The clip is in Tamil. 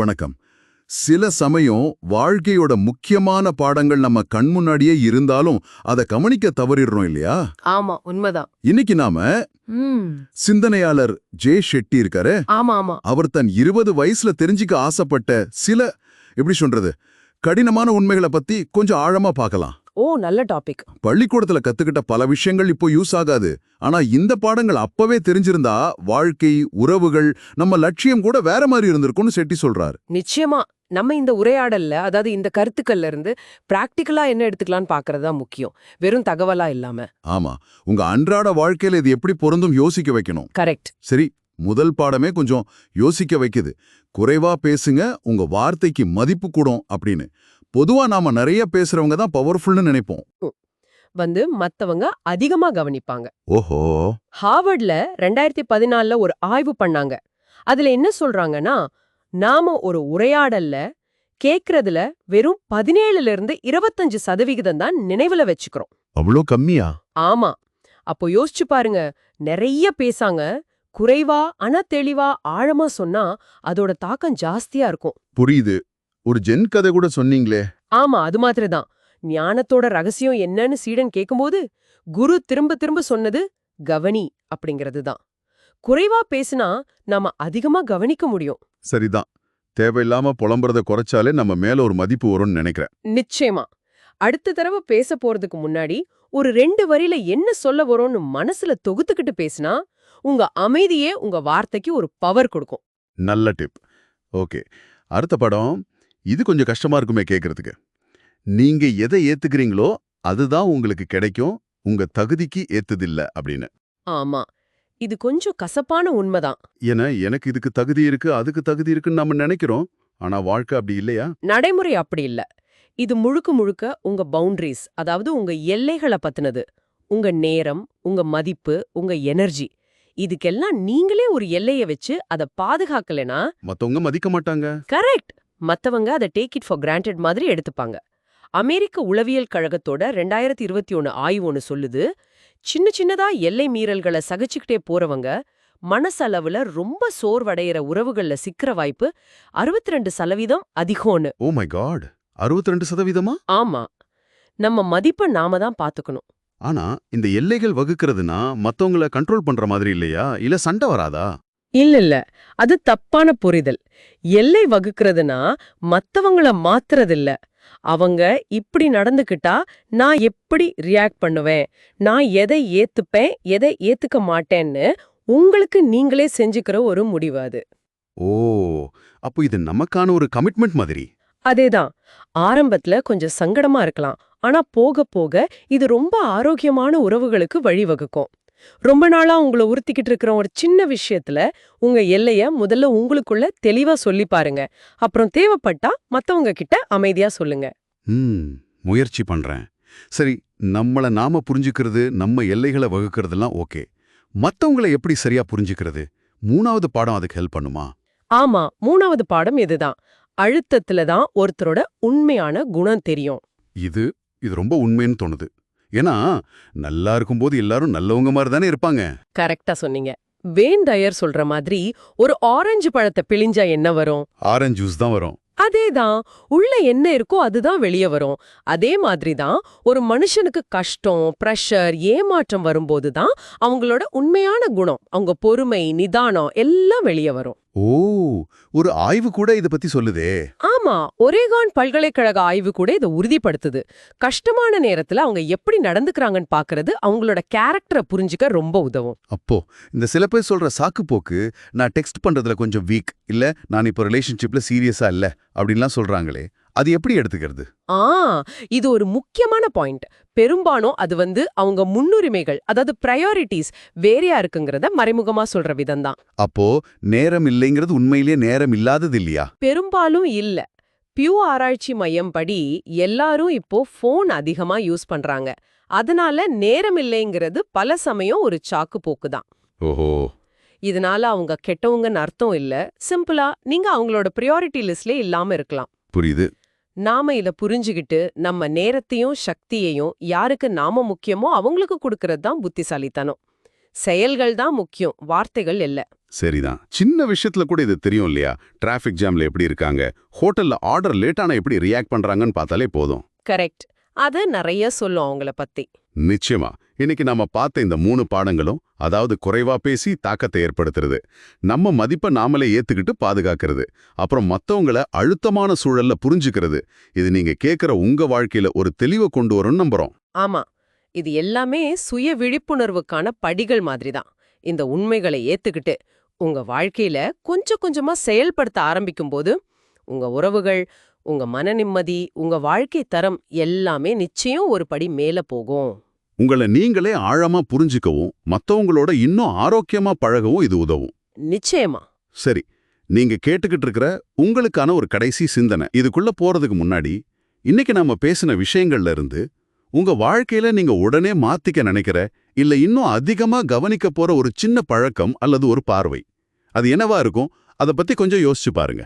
வணக்கம். சில சமயம் வாழ்க்கையோட முக்கியமான பாடங்கள் நம்ம கண் முன்னாடியே இருந்தாலும் அதை கவனிக்க தவறிடுறோம் இல்லையா? ஆமா உண்மைதான். இன்னைக்கு நாம சிந்தனையாளர் ஜே ஷெட்டி இருக்காரு. ஆமா ஆமா. அவர் தன் இருபது வயசுல தெரிஞ்சுக்க ஆசைப்பட்ட சில எப்படி சொல்றது கடினமான உண்மைகளை பத்தி கொஞ்சம் ஆழமா பார்க்கலாம். ஓ நல்ல டாபிக். பள்ளிக்கூடத்துல கத்துக்கிட்ட பல விஷயங்கள் இப்போ யூஸ் ஆகாது. ஆனா இந்த பாடங்கள் அப்பவே தெரிஞ்சிருந்தா வாழ்க்கை உறவுகள் நம்ம லட்சியம் கூட வேற மாதிரி இருந்திருக்கும்னு செட்டி சொல்றாரு. நிச்சயமா. நம்ம இந்த உரையாடல்ல அதாவது இந்த கருத்துக்கள்ல இருந்து பிராக்டிக்கலா என்ன எடுத்துக்கலாம்னு பாக்குறது முக்கியம். வெறும் தகவலா இல்லாம. ஆமா. உங்க அன்றாட வாழ்க்கையில இது எப்படி பொருந்தும் யோசிக்க வைக்கணும். கரெக்ட். சரி முதல் பாடமே கொஞ்சம் யோசிக்க வைக்குது. குறைவா பேசுங்க உங்க வார்த்தைக்கு மதிப்பு கூடும் அப்படின்னு. பொதுவா நாம நிறைய பேசுறவங்க தான் பவர்ஃபுல்னு நினைப்போம். வந்து மத்தவங்க அதிகமா கவனிப்பாங்க. ஓஹோ. ஹார்வர்ட்ல ரெண்டாயிரத்தி பதினாலுல ஒரு ஆய்வு பண்ணாங்க. அதுல என்ன சொல்றாங்கன்னா நாம ஒரு உரையாடல்ல கேக்குறதுல வெறும் பதினேழுல இருந்து இருபத்தஞ்சு சதவிகிதம் தான் நினைவுல வச்சுக்கிறோம். அவ்வளோ கம்மியா? ஆமா. அப்போ யோசிச்சு பாருங்க நிறைய பேசாங்க குறைவா ஆனா தெளிவா ஆழமா சொன்னா அதோட தாக்கம் ஜாஸ்தியா இருக்கும். புரியுது. ஒரு ஜென் கதை கூட சொன்னீங்களே. ஆமா அது மாதிரிதான். ஞானத்தோட ரகசியம் என்னன்னு சீடன் கேக்கும்போது குரு திரும்ப திரும்ப சொன்னது கவனி அப்படிங்கிறது தான் குறைவா பேசினா நாம அதிகமா கவனிக்க முடியும். சரிதான். தேவையில்லாம புலம்புறத குறைச்சாலே நம்ம மேல ஒரு மதிப்பு வரும்னு நினைக்கிறேன். நிச்சயமா. அடுத்த தடவை பேச போறதுக்கு முன்னாடி ஒரு ரெண்டு வரியில என்ன சொல்ல வரோம்னு மனசுல தொகுத்துக்கிட்டு பேசினா உங்க அமைதியே உங்க வார்த்தைக்கு ஒரு பவர் கொடுக்கும். நல்ல டிப் ஓகே. அடுத்த படம். இது கொஞ்சம் கஷ்டமா இருக்குமே கேக்குறதுக்கு. நீங்க எதை ஏத்துக்கிறீங்களோ அதுதான் உங்களுக்கு கிடைக்கும். உங்க தகுதிக்கு ஏத்ததில்ல அப்படின்னு. ஆமா. இது கொஞ்சம் கசப்பான உண்மைதான். ஏன்னா எனக்கு இதுக்கு தகுதி இருக்கு அதுக்கு தகுதி இருக்குன்னு நம்ம நினைக்கிறோம். ஆனா வாழ்க்கை அப்படி இல்லையா? நடைமுறை அப்படி இல்ல. இது முழுக்க முழுக்க உங்க பவுண்டரிஸ் அதாவது உங்க எல்லைகளை பத்தினது. உங்க நேரம் உங்க மதிப்பு உங்க எனர்ஜி இதுக்கெல்லாம் நீங்களே ஒரு எல்லைய வச்சு அதை பாதுகாக்கலைனா மத்தவங்க மதிக்க மாட்டாங்க. கரெக்ட் மத்தவங்க அதை டேக் இட் ஃபார் கிராண்டட் மாதிரி எடுத்துப்பாங்க. அமெரிக்க உளவியல் கழகத்தோட ரெண்டாயிரத்தி இருபத்தி ஒன்னு ஆய்வு ஒன்னு சொல்லுது. சின்ன சின்னதா எல்லை மீறல்களை சகிச்சுக்கிட்டே போறவங்க மனசளவுல ரொம்ப சோர்வடையிற உறவுகள்ல சிக்கிற வாய்ப்பு அறுபத்தி ரெண்டு சதவீதம் அதிகம்னு. ஓ மை காட் அறுபத்தி ரெண்டு சதவீதமா? ஆமா. நம்ம மதிப்பை நாம தான் பாத்துக்கணும். ஆனா இந்த எல்லைகள் வகுக்கிறதுனா மத்தவங்கள கண்ட்ரோல் பண்ற மாதிரி இல்லையா? இல்ல சண்டை வராதா? இல்ல இல்ல அது தப்பான புரிதல். எல்லை வகுக்கிறதுனா மத்தவங்கள மாத்துறதில்ல. அவங்க இப்படி நடந்துக்கிட்டா நான் எப்படி ரியாக்ட் பண்ணுவேன்? நான் எதை ஏத்துப்பேன்? எதை ஏத்துக்க மாட்டேன்னு உங்களுக்கு நீங்களே செஞ்சுக்கிற ஒரு முடிவு அது. ஓ அப்போ இது நமக்கான ஒரு கமிட்மெண்ட் மாதிரி. அதேதான். ஆரம்பத்துல கொஞ்சம் சங்கடமா இருக்கலாம். ஆனா போக போக இது ரொம்ப ஆரோக்கியமான உறவுகளுக்கு வழிவகுக்கும். ரொம்ப நாளா உங்களை உறுத்திக்கிட்டு இருக்கிற ஒரு சின்ன விஷயத்துல உங்க எல்லைய முதல்ல உங்களுக்குள்ள தெளிவா சொல்லி பாருங்க. அப்புறம் தேவைப்பட்டா மத்தவங்க கிட்ட அமைதியா சொல்லுங்க. முயற்சி பண்றேன். சரி நம்மள நாம புரிஞ்சுக்கிறது நம்ம எல்லைகளை வகுக்கிறதெல்லாம் ஓகே. மத்தவங்கள எப்படி சரியா புரிஞ்சுக்கிறது? மூணாவது பாடம் அதுக்கு ஹெல்ப் பண்ணுமா? ஆமா மூணாவது பாடம் இதுதான். அழுத்தத்துல தான் ஒருத்தரோட உண்மையான குணம் தெரியும். இது இது ரொம்ப உண்மைன்னு தோணுது. ஏன்னா நல்லா இருக்கும்போது எல்லாரும் நல்லவங்க மாதிரி தானே இருப்பாங்க. கரெக்டா சொன்னீங்க. வேன் டயர் சொல்ற மாதிரி ஒரு ஆரஞ்சு பழத்தை பிழிஞ்சா என்ன வரும்? ஆரஞ்சு ஜூஸ் தான் வரும். அதேதான் உள்ள என்ன இருக்கோ அதுதான் வெளியே வரும். அதே மாதிரி தான் ஒரு மனுஷனுக்கு கஷ்டம் பிரஷர் ஏமாற்றம் வரும்போது தான் அவங்களோட உண்மையான குணம் அவங்க பொறுமை நிதானம் எல்லாம் வெளியே வரும். ஓ ஒரு ஆய்வு கூட இத பத்தி சொல்லுதே. ஆமா ஒரேகான் பல்கலைக்கழக ஆய்வு கூட இதை உறுதிப்படுத்துது. கஷ்டமான நேரத்துல அவங்க எப்படி நடந்துக்கறாங்கன்னு பாக்குறது அவங்களோட கேரக்டரை புரிஞ்சுக்க ரொம்ப உதவும். அப்போ இந்த சில பேர் சொல்ற சாக்கு போக்கு நான் டெக்ஸ்ட் பண்றதுல கொஞ்சம் வீக் இல்ல நான் இப்போ ரிலேஷன்ஷிப்ல சீரியஸா இல்ல அப்படின்லாம் சொல்றாங்களே. அது எப்படி எடுத்துக்கிறது? ஆ இது ஒரு முக்கியமான பாயிண்ட். பெரும்பாலும் அது வந்து அவங்க முன்னுரிமைகள் அதாவது ப்ரையாரிட்டிஸ் வேறையா இருக்குங்கிறத மறைமுகமா சொல்ற விதம்தான். அப்போ நேரம் இல்லைங்கிறது உண்மையிலேயே நேரம் இல்லாதது இல்லையா? பெரும்பாலும் இல்ல. பியூ ஆராய்ச்சி மையம் படி எல்லாரும் இப்போ ஃபோன் அதிகமா யூஸ் பண்றாங்க. அதனால நேரம் இல்லைங்கிறது பல சமயம் ஒரு சாக்கு போக்கு தான் ஓஹோ. இதனால அவங்க கெட்டவங்கன்னு அர்த்தம் இல்ல. சிம்பிளா நீங்க அவங்களோட ப்ரியாரிட்டி லிஸ்ட்ல இல்லாம இருக்கலாம். புரியுது. நாம இத புரிஞ்சுகிட்டு நம்ம நேரத்தையும் சக்தியையும் யாருக்கு நாம முக்கியமோ அவங்களுக்கு கொடுக்கறது தான் புத்திசாலித்தனம். செயல்கள் தான் முக்கியம் வார்த்தைகள் இல்ல. சரிதான். சின்ன விஷயத்துல கூட இது தெரியும் இல்லையா? டிராஃபிக் ஜாம்ல எப்படி இருக்காங்க? ஹோட்டல்ல ஆர்டர் லேட்டானா எப்படி ரியாக்ட் பண்றாங்கன்னு பார்த்தாலே போதும். கரெக்ட். அது நிறைய சொல்லும் அவங்கள பத்தி. நிச்சயமா. இன்னைக்கு நாம பார்த்த இந்த மூணு பாடங்களும் அதாவது குறைவா பேசி தாக்கத்தை ஏற்படுத்துறது. நம்ம மதிப்பை நாமளே ஏத்துக்கிட்டு பாதுகாக்கிறது. அப்புறம் மத்தவங்கள அழுத்தமான சூழல்ல புரிஞ்சுக்கிறது. இது நீங்க கேக்குற உங்க வாழ்க்கையில ஒரு தெளிவை கொண்டு வரும்னு நம்புறோம். ஆமா. இது எல்லாமே சுய விழிப்புணர்வுக்கான படிகள் மாதிரி தான். இந்த உண்மைகளை ஏத்துக்கிட்டு உங்க வாழ்க்கையில கொஞ்சம் கொஞ்சமா செயல்படுத்த ஆரம்பிக்கும்போது உங்க உறவுகள் உங்க மன நிம்மதி உங்க வாழ்க்கை தரம் எல்லாமே நிச்சயம் ஒரு படி மேல போகும். உங்களை நீங்களே ஆழமா புரிஞ்சுக்கவும் மத்தவங்களோட இன்னும் ஆரோக்கியமா பழகவும் இது உதவும். நிச்சயமா. சரி நீங்க கேட்டுக்கிட்டு இருக்கிற உங்களுக்கான ஒரு கடைசி சிந்தனை. இதுக்குள்ள போறதுக்கு முன்னாடி இன்னைக்கு நாம பேசின விஷயங்கள்ல இருந்து உங்க வாழ்க்கையில நீங்க உடனே மாத்திக்க நினைக்கிற இல்ல இன்னும் அதிகமா கவனிக்க போற ஒரு சின்ன பழக்கம் அல்லது ஒரு பார்வை. அது என்னவா இருக்கும்? அத பத்தி கொஞ்சம் யோசிச்சு பாருங்க.